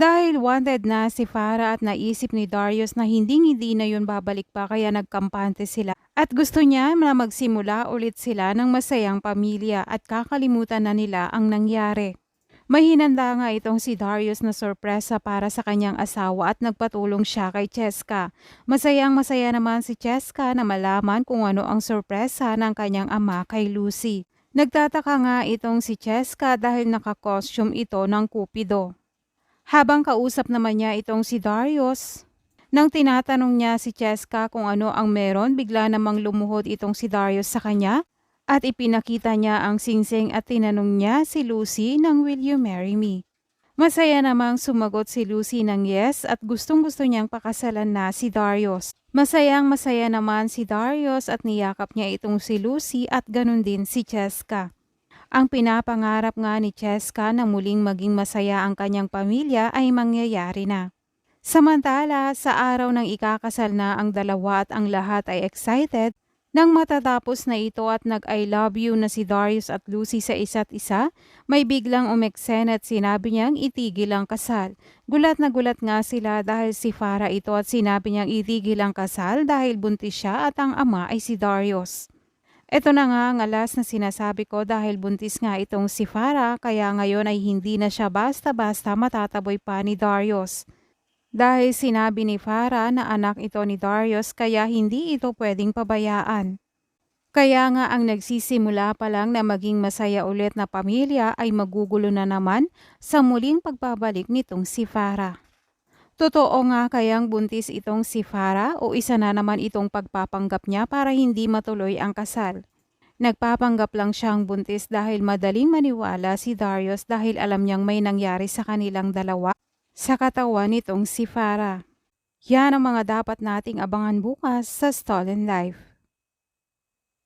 Dahil wanted na si Farah at naisip ni Darius na hindi-hindi na yun babalik pa kaya nagkampante sila. At gusto niya na magsimula ulit sila ng masayang pamilya at kakalimutan na nila ang nangyari. Mahinanda nga itong si Darius na sorpresa para sa kanyang asawa at nagpatulong siya kay Cheska. Masayang masaya naman si Cheska na malaman kung ano ang sorpresa ng kanyang ama kay Lucy. Nagtataka nga itong si Cheska dahil nakakostume ito ng Cupido. Habang kausap naman niya itong si Darius, nang tinatanong niya si Cheska kung ano ang meron, bigla namang lumuhod itong si Darius sa kanya at ipinakita niya ang singsing at tinanong niya si Lucy ng Will you marry me? Masaya namang sumagot si Lucy ng yes at gustong gusto niyang pakasalan na si Darius. Masayang masaya naman si Darius at niyakap niya itong si Lucy at ganun din si Cheska. Ang pinapangarap nga ni Cheska na muling maging masaya ang kanyang pamilya ay mangyayari na. Samantala, sa araw ng ikakasal na ang dalawa at ang lahat ay excited, nang matatapos na ito at nag-I love you na si Darius at Lucy sa isa't isa, may biglang umeksena at sinabi niyang itigil ang kasal. Gulat na gulat nga sila dahil si Farah ito at sinabi niyang itigil ang kasal dahil buntis siya at ang ama ay si Darius. Ito na nga ang alas na sinasabi ko dahil buntis nga itong si Farah kaya ngayon ay hindi na siya basta-basta matataboy pa ni Darius. Dahil sinabi ni Farah na anak ito ni Darius kaya hindi ito pwedeng pabayaan. Kaya nga ang nagsisimula pa lang na maging masaya ulit na pamilya ay magugulo na naman sa muling pagbabalik nitong si Farah. Totoo nga kayang buntis itong si Farah o isa na naman itong pagpapanggap niya para hindi matuloy ang kasal. Nagpapanggap lang siyang buntis dahil madaling maniwala si Darius dahil alam niyang may nangyari sa kanilang dalawa sa katawan nitong si Farah. Yan ang mga dapat nating abangan bukas sa Stolen Life.